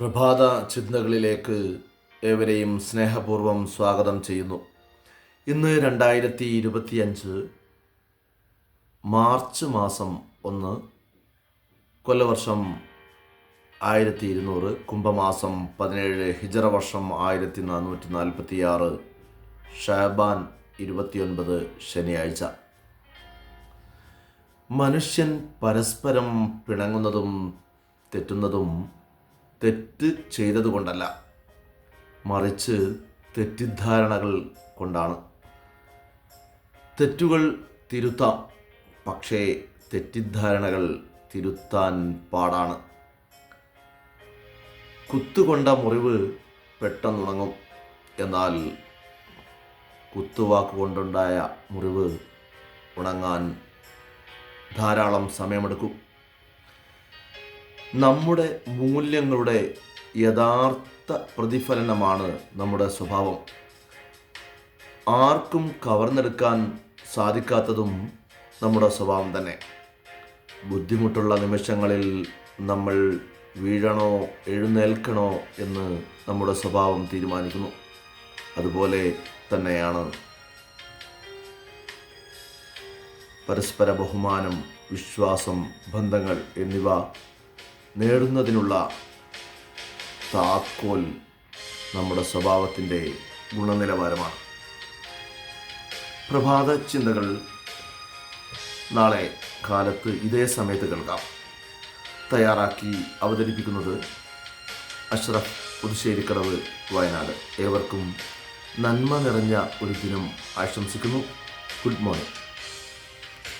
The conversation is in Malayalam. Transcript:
പ്രഭാത ചിന്തകളിലേക്ക് ഏവരെയും സ്നേഹപൂർവം സ്വാഗതം ചെയ്യുന്നു. ഇന്ന് രണ്ടായിരത്തി ഇരുപത്തിയഞ്ച് മാർച്ച് മാസം ഒന്ന് കൊല്ലവർഷം ആയിരത്തി ഇരുന്നൂറ് കുംഭമാസം പതിനേഴ് ഹിജറ വർഷം ആയിരത്തി നാനൂറ്റി നാൽപ്പത്തി ആറ് ഷാബാൻ ഇരുപത്തിയൊൻപത് ശനിയാഴ്ച. മനുഷ്യൻ പരസ്പരം പിണങ്ങുന്നതും തെറ്റുന്നതും തെറ്റ് ചെയ്തതുകൊണ്ടല്ല മറിച്ച് തെറ്റിദ്ധാരണകൾ കൊണ്ടാണ്. തെറ്റുകൾ തിരുത്താം പക്ഷേ തെറ്റിദ്ധാരണകൾ തിരുത്താൻ പാടാണ്. കുത്തുകൊണ്ട മുറിവ് പെട്ടെന്നുണങ്ങും എന്നാൽ കുത്തുവാക്ക് കൊണ്ടുണ്ടായ മുറിവ് ഉണങ്ങാൻ ധാരാളം സമയമെടുക്കും. നമ്മുടെ മൂല്യങ്ങളുടെ യഥാർത്ഥ പ്രതിഫലനമാണ് നമ്മുടെ സ്വഭാവം. ആർക്കും കവർന്നെടുക്കാൻ സാധിക്കാത്തതും നമ്മുടെ സ്വഭാവം തന്നെ. ബുദ്ധിമുട്ടുള്ള നിമിഷങ്ങളിൽ നമ്മൾ വീഴണോ എഴുന്നേൽക്കണോ എന്ന് നമ്മുടെ സ്വഭാവം തീരുമാനിക്കുന്നു. അതുപോലെ തന്നെയാണ് പരസ്പര ബഹുമാനം വിശ്വാസം ബന്ധങ്ങൾ എന്നിവ നേടുന്നതിനുള്ള താക്കോൽ നമ്മുടെ സ്വഭാവത്തിന്റെ ഗുണനിലവാരമാണ്. പ്രഭാത ചിന്തകൾ നാളെ കാലത്ത് ഇതേ സമയത്ത് കേൾക്കാം. തയ്യാറാക്കി അവതരിപ്പിക്കുന്നത് അഷ്റഫ് പുതുശ്ശേരിക്കടവ് വയനാട്. ഏവർക്കും നന്മ നിറഞ്ഞ ഒരു ദിനം ആശംസിക്കുന്നു. Good morning.